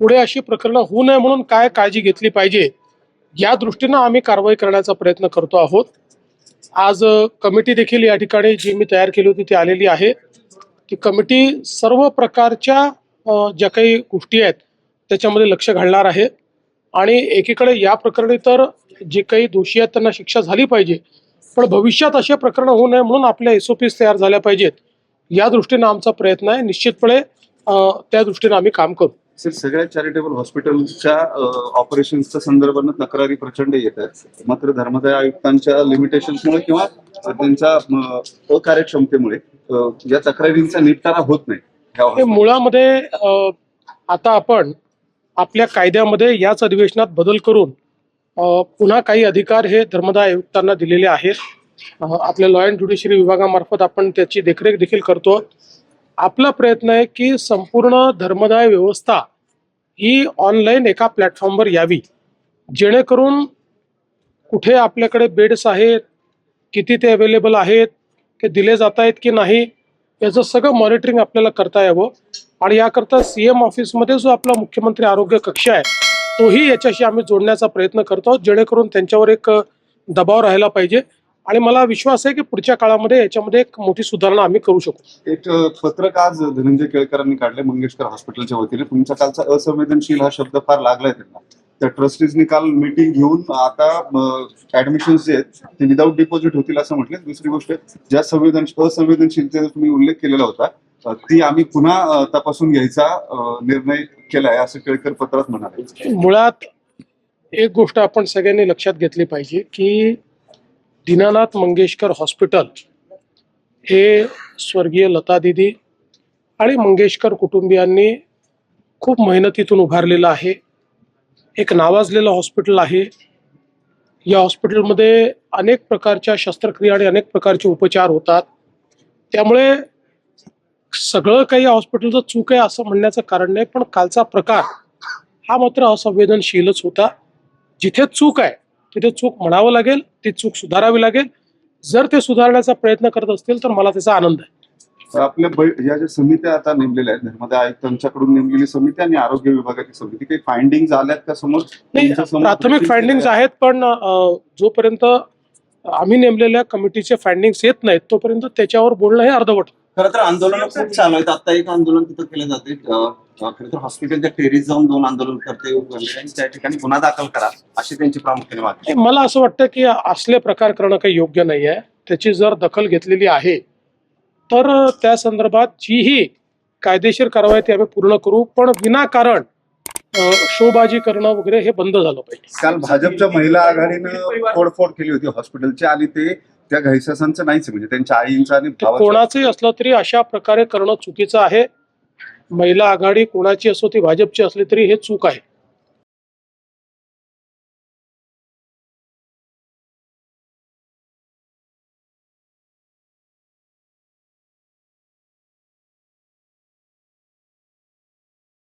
पुढे अशी प्रकरणं होऊ नये म्हणून काय काळजी घेतली पाहिजे या दृष्टीनं आम्ही कारवाई करण्याचा प्रयत्न करतो आहोत. आज कमिटी देखील या ठिकाणी जी मी तयार केली होती ती आलेली आहे. ती कमिटी सर्व प्रकारच्या ज्या काही गोष्टी आहेत त्याच्यामध्ये लक्ष घालणार आहे. आणि एकीकडे या प्रकरणी तर जे काही दोषी आहेत त्यांना शिक्षा झाली पाहिजे पण भविष्यात असे प्रकरण होऊ नये म्हणून आपल्या एस तयार झाल्या पाहिजेत. या दृष्टीनं आमचा प्रयत्न आहे. निश्चितपणे त्या दृष्टीनं आम्ही काम करू. सर सगळ्या चॅरिटेबल हॉस्पिटल्सच्या ऑपरेशन्सच्या संदर्भानं तक्रारी प्रचंड येत आहेत. मात्र धर्मदाय आयुक्तांच्या लिमिटेशन्समुळे किंवा त्यांच्या अकार्यक्षमतेमुळे या तक्रारींचा निपटारा होत नाही. मुळामध्ये आता आपण आपल्या कायद्यामध्ये याच अधिवेशनात बदल करून पुन्हा काही अधिकार हे धर्मदाय आयुक्तांना दिलेले आहेत. आपल्या लॉ अँड ज्युडिशरी विभागामार्फत आपण त्याची देखरेख देखील करतो. आपला प्रयत्न आहे की संपूर्ण धर्मदाय व्यवस्था ही ऑनलाईन एका प्लॅटफॉर्मवर यावी. जेणेकरून कुठे आपल्याकडे बेड्स आहेत किती ते अवेलेबल आहेत ते दिले जात आहेत की नाही याचं सगळं मॉनिटरिंग आपल्याला करता यावं. आणि याकरता सी एम ऑफिसमध्ये जो आपला मुख्यमंत्री आरोग्य कक्ष आहे तोही याच्याशी आम्ही जोडण्याचा प्रयत्न करतो जेणेकरून त्यांच्यावर एक दबाव राहायला पाहिजे. आणि मला विश्वास आहे की पुढच्या काळामध्ये याच्यामध्ये एक मोठी सुधारणा आम्ही करू शकू. एक पत्रक आज धनंजय केळकरांनी काढले मंगेशकर हॉस्पिटलच्या वतीने. तुमच्या कालचा असंवेदनशील हा शब्द फार लागलाय त्यांना. त्या ट्रस्टीजनी काल मीटिंग घेऊन आता ऍडमिशन जे आहेत ते विदाऊट डिपॉझिट होतील असं म्हटलं दुसरी गोष्ट ज्या संवेदन असंवेदनशीलतेचा तुम्ही उल्लेख केलेला होता ती आम्ही पुन्हा तपासून घ्यायचा निर्णय केलाय असं केळकर पत्रात म्हणाले. मुळात एक गोष्ट आपण सगळ्यांनी लक्षात घेतली पाहिजे की दीनानाथ मंगेशकर हॉस्पिटल हे स्वर्गीय लता दिदी आणि मंगेशकर कुटुंबियांनी खूप मेहनतीतून उभारलेलं आहे. एक नावाजलेलं हॉस्पिटल आहे. या हॉस्पिटलमध्ये अनेक प्रकारच्या शस्त्रक्रिया आणि अनेक प्रकारचे उपचार होतात. त्यामुळे सगळं काही या हॉस्पिटलचं चूक आहे असं म्हणण्याचं कारण नाही पण कालचा प्रकार हा मात्र असंवेदनशीलच होता. जिथे चूक आहे तिथे चूक म्हणावं लागेल ती चूक सुधारावी लागेल. जर ते सुधारण्याचा प्रयत्न करत असतील तर मला त्याचा आनंद आहे. आपल्या बै- या ज्या समित्या आता नेमलेल्या आहेत धर्मदाय आयुक्तांच्याकडून नेमलेली समिती आणि आरोग्य विभागाची समिती काही फाइंडिंग आल्यात का समोर? प्राथमिक केल्या? आहेत पण जोपर्यंत आम्ही नेमलेल्या कमिटीचे फाइंडिंग्स येत नाहीत तोपर्यंत त्याच्यावर बोलणं हे अर्धवट. खरं तर आंदोलन खूप चालू आहेत आता एक आंदोलन तिथं केलं जाते. खरं तर हॉस्पिटलच्या जाऊन दोन आंदोलन करते त्या ठिकाणी गुन्हा दाखल करा अशी त्यांची प्रामुख्याने मागणी मला असं वाटतं की असले प्रकार करणं काही योग्य नाही आहे त्याची जर दखल घेतलेली आहे तर त्या संदर्भात जीही कायदेशीर कारवाई ती आम्ही पूर्ण करू पण विनाकारण शोबाजी करणं वगैरे हे बंद झालं पाहिजे. काल भाजपच्या महिला आघाडीनं तोडफोड केली होती हॉस्पिटलची आणि ते त्या घैसासांचं नाहीच म्हणजे त्यांच्या आईंचं आणि कोणाचंही असलं तरी अशा प्रकारे करणं चुकीचं आहे. महिला आघाडी कोणाची असो ती भाजपची असली तरी हे चूक आहे.